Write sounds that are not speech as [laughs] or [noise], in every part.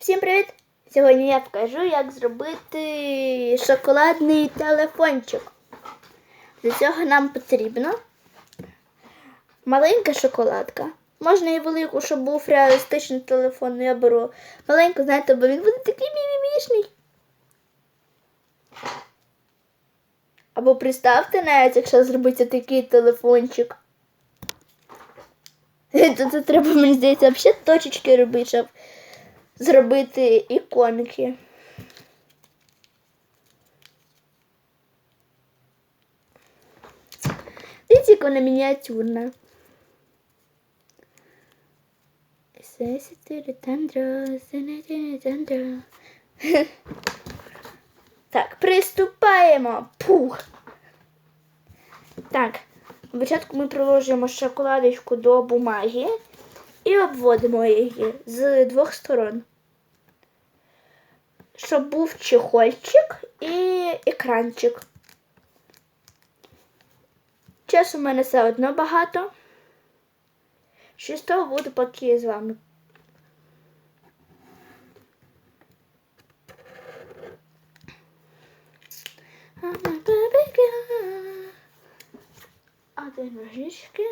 Всім привіт! Сьогодні я покажу, як зробити шоколадний телефончик. Для цього нам потрібно маленька шоколадка. Можна і велику, щоб був реалістичний телефон. Ну, Я беру маленьку, знаєте, бо він буде такий мімімішний. Або представте навіть, якщо зробити такий телефончик. [laughs] Це треба, мені здається, взагалі точечки робити, щоб зробити іконки. Дивіться, як вона мініатюрна. Так, приступаємо. Пух. Так, спочатку ми приложимо шоколадочку до бумаги і обводимо її з двох сторон. Щоб був чехольчик і екранчик. Часу в мене все одно багато. Що буду поки з вами. Один ножнички.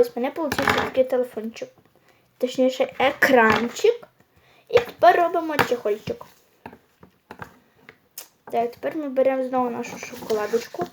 Ось, мене вийшов такий телефончик. Точніше, екранчик. І тепер робимо чехольчик. Так, тепер ми беремо знову нашу шоколадочку.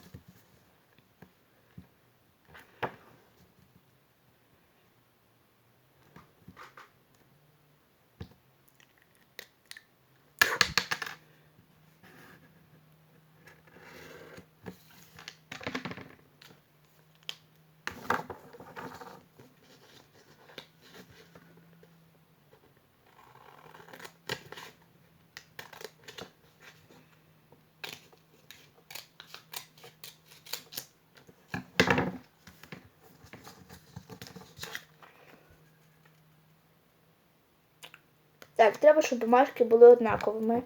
Так, треба, щоб бумажки були однаковими.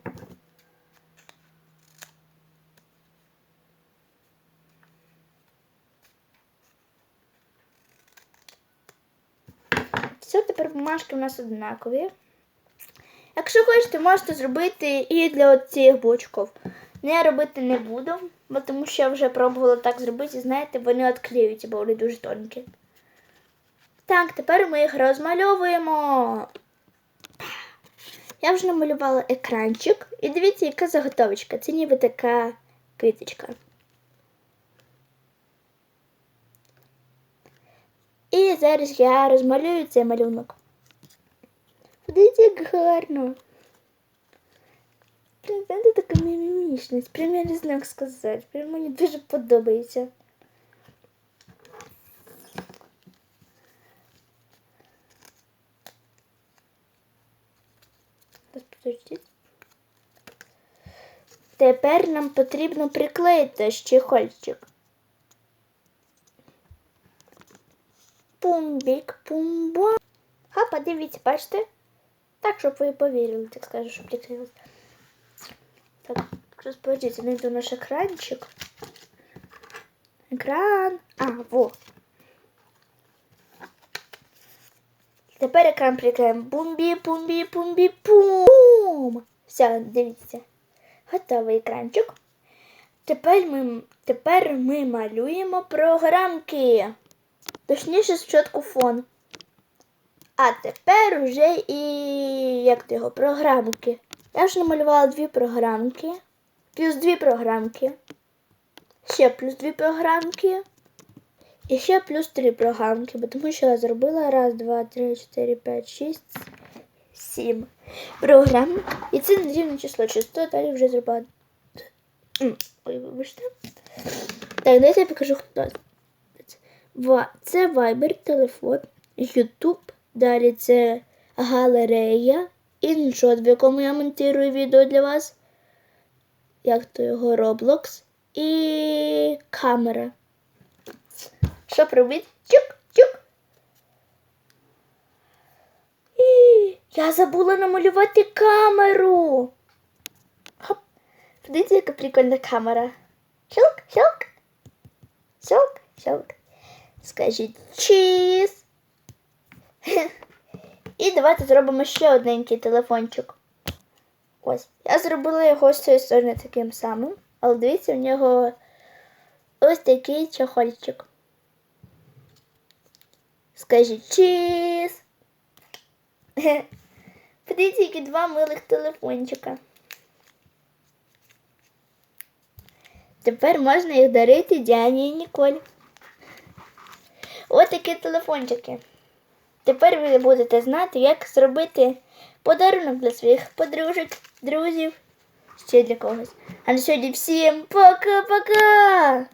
Все, тепер бумажки у нас однакові. Якщо хочете, можете зробити і для цих бочків. Ну, я робити не буду, бо тому що я вже пробувала так зробити, і знаєте, вони відклеюються, бо вони дуже тонкі. Так, тепер ми їх розмальовуємо. Я вже намалювала екранчик. І дивіться, яка заготовочка. Це ніби така квіточка. І зараз я розмалюю цей малюнок. Дивіться, як гарно. Знаєте, така мімімішність. Прям я не знаю, як сказати. Прям мені дуже подобається. Подождіть. Тепер нам потрібно приклеїти чехольчик. Пумбік, пумба. Хапа, дивіться, бачите? Так, щоб ви повірили, так скажу, щоб приклеїлось. Так, зараз подождіть, знайду наш екранчик. Екран. А, во. Тепер екран приклеїмо. Бумбі, бумбі, бумбі, пум. Все, дивіться. Готовий екранчик. Тепер ми, тепер ми малюємо програмки. Точніше, спочатку фон. А тепер уже і як то його, програмки. Я вже намалювала дві програмки. Плюс дві програмки. Ще плюс дві програмки. І ще плюс три програмки, бо тому що я зробила раз, два, три, чотири, п'ять, шість, сім програм. І це нерівне число. Чисто далі вже зробила. Ой, вибачте. Так, дайте я покажу, хто це. Viber, телефон, YouTube. Далі це галерея, іншот, в якому я монтую відео для вас. Як то його Roblox. І камера. Щоб робити? Чук-чук. І Я забула намалювати камеру. Хоп. Подивіться, яка прикольна камера. Щелк, щелк. Щелк, щелк. Скажіть чіз. І давайте зробимо ще одненький телефончик. Ось. Я зробила його з цієї сторони таким самим. Але дивіться, у нього ось такий чохольчик. Скажіть чіз. [laughs] Подивіться, які два милих телефончика. Тепер можна їх дарити Діані і Ніколь. Ось такі телефончики. Тепер ви будете знати, як зробити подарунок для своїх подружок, друзів, ще для когось. А на сьогодні всім пока-пока!